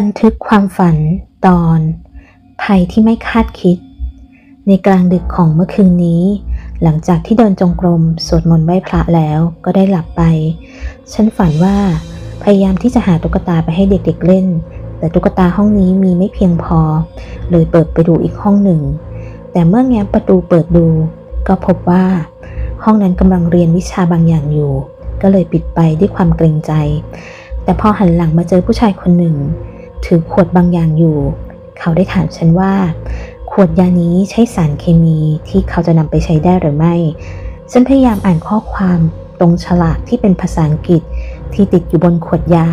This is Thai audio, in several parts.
บันทึกความฝันตอน ภัยที่ไม่คาดคิด ในกลางดึกของเมื่อคืนนี้ หลังจากที่เดินจงกรมสวดมนต์ไหว้พระแล้วก็ได้หลับไป ฉันฝันว่า พยายามที่จะหาตุ๊กตาไปให้เด็กๆเล่น แต่ตุ๊กตาห้องนี้มีไม่เพียงพอ เลยเปิดไปดูอีกห้องหนึ่ง แต่เมื่อแง้มประตูเปิดดู ก็พบว่า ห้องนั้นกำลังเรียนวิชาบางอย่างอยู่ ก็เลยปิดไปด้วยความเกรงใจ แต่พอหันหลังมาเจอผู้ชายคนหนึ่ง ถือขวดบางอย่างอยู่ เขาได้ถามฉันว่า ขวดยานี้ใช้สารเคมีที่เขาจะนำไปใช้ได้หรือไม่ ฉันพยายามอ่านข้อความตรงฉลากที่เป็นภาษาอังกฤษที่ติดอยู่บนขวดยา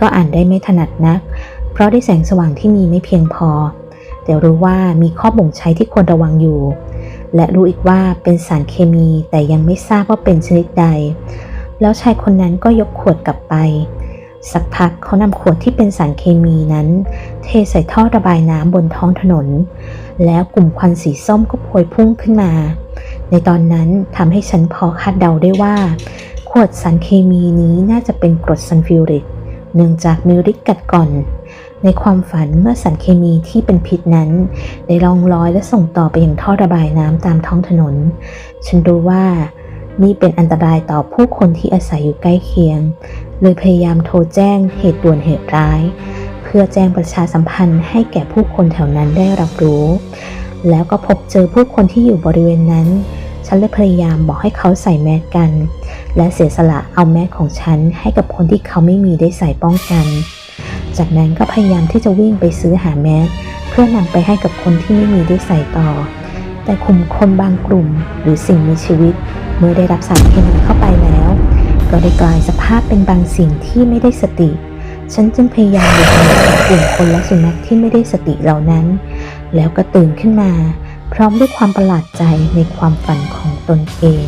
ก็อ่านได้ไม่ถนัดนัก เพราะได้แสงสว่างที่มีไม่เพียงพอ แต่รู้ว่ามีข้อบ่งใช้ที่ควรระวังอยู่ และรู้อีกว่าเป็นสารเคมีแต่ยังไม่ทราบว่าเป็นชนิดใด แล้วชายคนนั้นก็ยกขวดกลับไป สักพักเขานำขวดที่เป็นสารเคมีนั้น เทใส่ท่อระบายน้ำบนท้องถนน แล้วกลุ่มควันสีส้มก็พวยพุ่งขึ้นมา ในตอนนั้นทำให้ฉันพอคาดเดาได้ว่า ขวดสารเคมีนี้น่าจะเป็นกรดซัลฟิวริก เนื่องจากมีฤทธิ์กัดก่อนในความฝันเมื่อสารเคมีที่เป็นพิษนั้น ได้ล่องลอยและส่งต่อไปยังท่อระบายน้ำตามท้องถนน ฉันรู้ว่า นี่เป็นอันตรายต่อผู้คนที่อาศัยอยู่ใกล้เคียง เลยพยายามโทรแจ้งเหตุด่วนเหตุร้าย เพื่อแจ้งประชาสัมพันธ์ให้แก่ผู้คนแถวนั้นได้รับรู้ แล้วก็พบเจอผู้คนที่อยู่บริเวณนั้นฉันเลยพยายามบอกให้เขาใส่แมสกัน และเสียสละเอาแมสของฉันให้กับคนที่เขาไม่มีได้ใส่ป้องกัน จากนั้นก็พยายามที่จะวิ่งไปซื้อหาแมสเพื่อนำไปให้กับคนที่ไม่มีได้ใส่ต่อ แต่กลุ่มคนบางกลุ่มหรือสิ่งมีชีวิต เมื่อได้รับสารเคมีเข้าไปแล้ว ก็ได้กลายสภาพเป็นบางสิ่งที่ไม่ได้สติ ฉันจึงพยายามหลีกหนีจากกลุ่มคนและสุนัขที่ไม่ได้สติเหล่านั้น แล้วก็ตื่นขึ้นมา พร้อมด้วยความประหลาดใจในความฝันของตนเอง